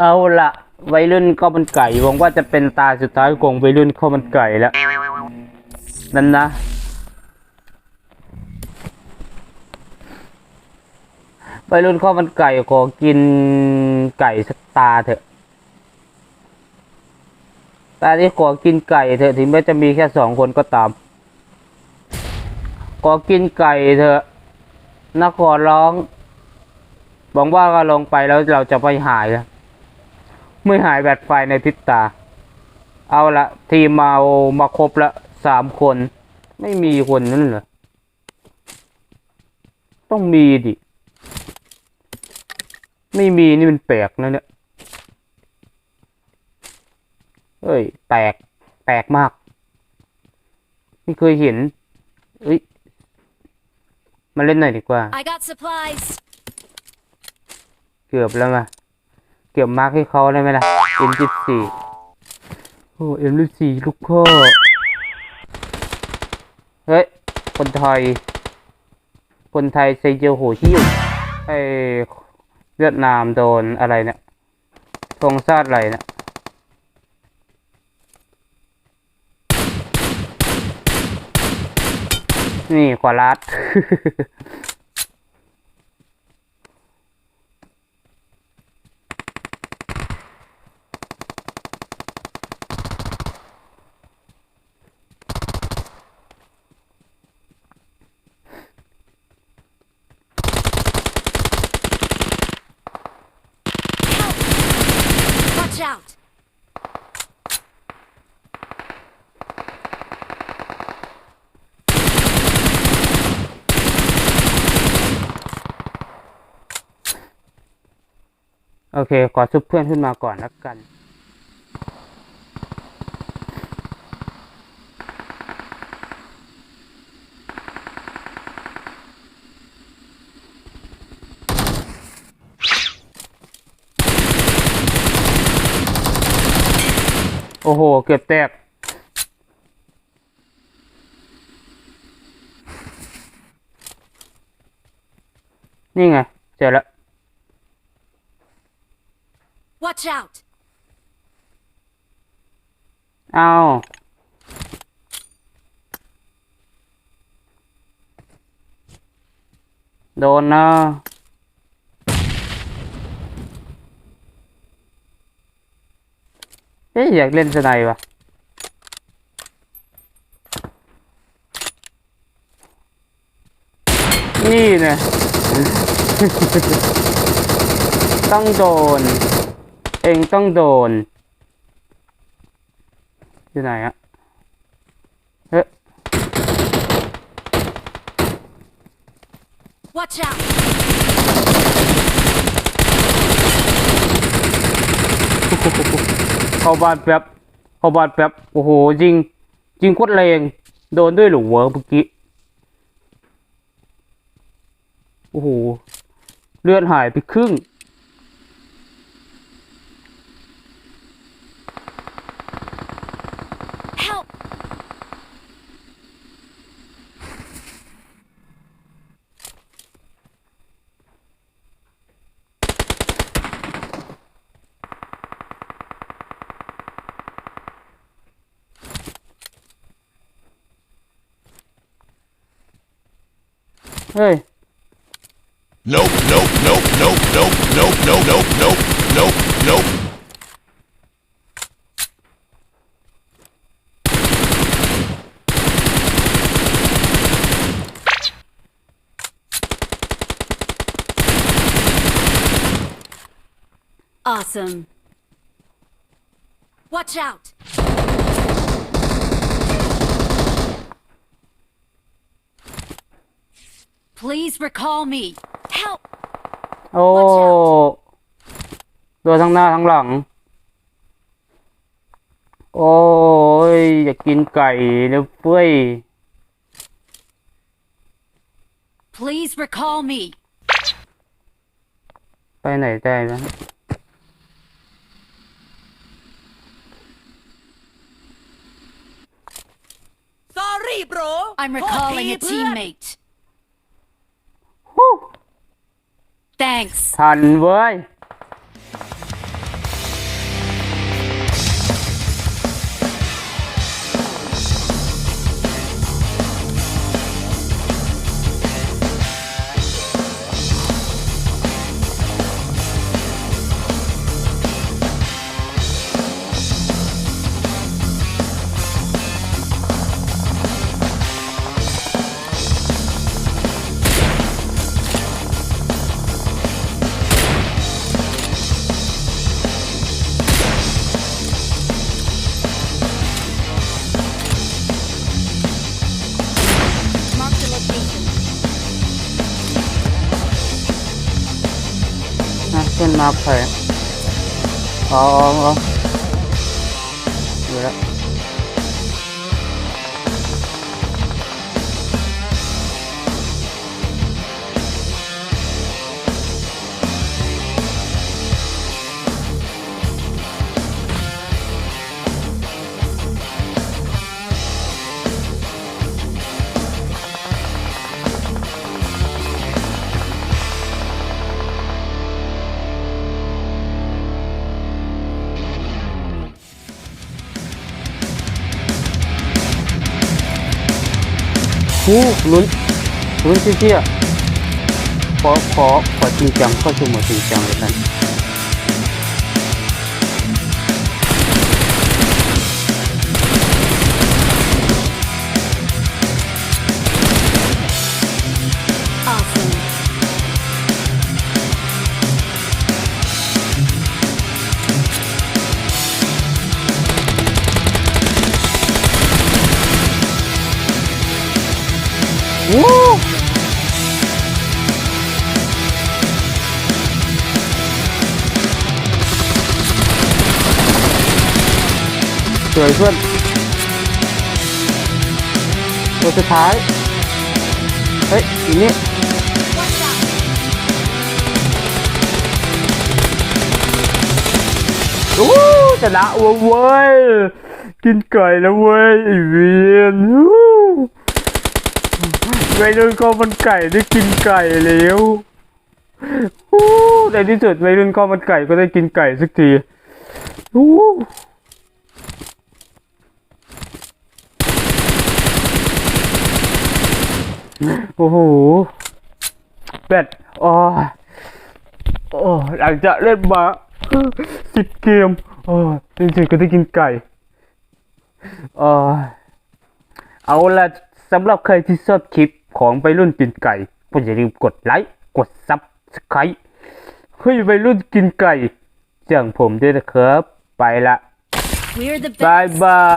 เอาละวัยรุ่นข้าวมันไก่หวังว่าจะเป็นตาสุดท้ายของวัยรุ่นข้าวมันไก่แล้ว นั่นนะ วัยรุ่นข้าวมันไก่ขอกินไก่สักตาเถอะ ตาที่ขอกินไก่เถอะถึงแม้จะมีแค่สองคนก็ตาม ขอกินไก่เถอะนะขอร้องหวังว่าก็ลงไปแล้วเราจะไม่หายแล้ว ไม่หายแบบไฟในพริบตา เอาละทีมมามาครบละสามคน ไม่มีคนนั่นเหรอ ต้องมีดิ ไม่มีนี่มันแปลกนะเนี่ยเอ้ย แปลก แปลกมาก ไม่เคยเห็นเอ้ย มาเล่นหน่อยดีกว่า I got supplies. เกือบแล้วมา เกือบมาร์คให้เขาได้ไหมล่ะ M14 โอ้ M14 ลูกพ่อเฮ้ย คนไทย คนไทยใส่เจอโหชิวไอเวียดนามโดนอะไรเนี่ยธงชาติอะไรเนี่ยนี่ขวาลัด Watch out. โอเค ขอซุปเพื่อนขึ้นมาก่อนแล้วกัน โอ้โห เกือบแตก นี่ไง เจอแล้ว Watch out. เอาโดนนะ เอ๊ะอยากเล่นสไนด์วะนี่นะ ต้องโดน เองต้องโดน อยู่ไหนอะเฮ้ย Watch out. เข้าบ้านแป๊บเข้าบ้านแป๊บโอ้โหจริงจริงโคตรแรงโดนด้วยหรือวะเมื่อกี้โอ้โหเลือดหายไปครึ่ง เฮ้ย Nope, nope, nope, nope, nope, nope, nope, nope, nope, nope, nope. Awesome. Watch out. Please recall me. Help. โอ้ Watch out ตัวทั้งหน้าทั้งหลัง โอ้ย อยากกินไก่นะเฟ้ย Please recall me. ไปไหนได้ไหม Sorry bro I'm โทษ recalling ที a เพื่อน teammate. Thanks. Thần với. มาแผงอ๋ออ๋อเดี๋ยวละ หูลุ้นลุ้นเชี่ยขอขอขอจริงจังก็ชมมาจริงจังเลยกัน สวยเพื่อนตัวสุดท้าย เฮ้ยอีนี่โอ้ชนะเว้ยเว้ย กินไก่แล้วเว้ยไอเวียน วู้วัยรุ่นข้าวมันไก่ได้กินไก่แล้ววู้ในที่สุดวัยรุ่นข้าวมันไก่ก็ได้กินไก่สักทีโอ้โหแบตอ๋อโอ้หลังจากเล่นมาสิบเกมโอ้จริงๆก็ได้กินไก่เออเอาละสำหรับใครที่ชอบคลิป ของไปรุ่นกินไก่ก็อย่าลืมกดไลค์กดซับสไครต์ให้ไปรุ่นกินไก่อย่างผมด้วยนะครับ ไปละ We're the บาย best. บาย